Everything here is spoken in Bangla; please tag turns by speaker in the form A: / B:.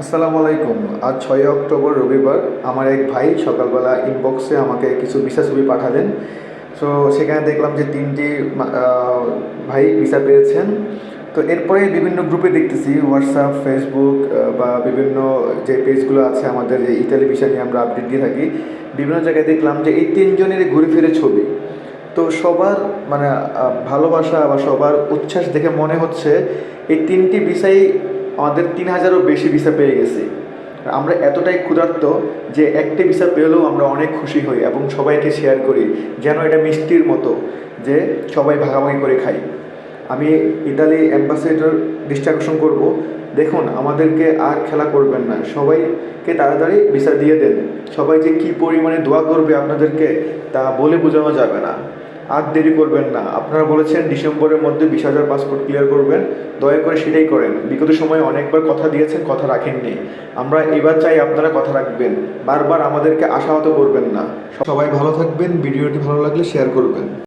A: আসসালামু আলাইকুম। আজ ছয় অক্টোবর, রবিবার। আমার এক ভাই সকালবেলা ইনবক্সে আমাকে কিছু ভিসা ছবি পাঠালেন। সো সেখানে দেখলাম যে তিনটি ভাই ভিসা পেয়েছেন। তো এরপরে বিভিন্ন গ্রুপে দেখতেছি হোয়াটসঅ্যাপ ফেসবুক বা বিভিন্ন যে পেজগুলো আছে আমাদের যে ইতালি ভিসা নিয়ে আমরা আপডেট দিয়ে থাকি, বিভিন্ন জায়গায় দেখলাম যে এই তিনজনের ঘুরে ফিরে ছবি। তো সবার মানে ভালোবাসা বা সবার উচ্ছ্বাস দেখে মনে হচ্ছে, এই তিনটি ভিসাই আমাদের তিন হাজারও বেশি ভিসা পেয়ে গেছি। আমরা এতটাই ক্ষুধার্ত যে একটি ভিসা পেলেও আমরা অনেক খুশি হই এবং সবাইকে শেয়ার করি যেন এটা মিষ্টির মতো, যে সবাই ভাগাভাগি করে খাই আমি ইতালি অ্যাম্বাসেডর দৃষ্টি আকর্ষণ করব। দেখুন, আমাদেরকে আর খেলা করবেন না। সবাইকে তাড়াতাড়ি ভিসা দিয়ে দেন। সবাই যে কী পরিমাণে দোয়া করবে আপনাদেরকে তা বলে বোঝানো যাবে না। আর দেরি করবেন না। আপনারা বলেছেন ডিসেম্বরের মধ্যে বিশ হাজার পাসপোর্ট ক্লিয়ার করবেন। দয়া করে সেটাই করেন। বিগত সময়ে অনেকবার কথা দিয়েছেন, কথা রাখেননি। আমরা এবার চাই আপনারা কথা রাখবেন। বারবার আমাদেরকে আশাহত করবেন না। সবাই ভালো থাকবেন। ভিডিওটি ভালো লাগলে শেয়ার করবেন।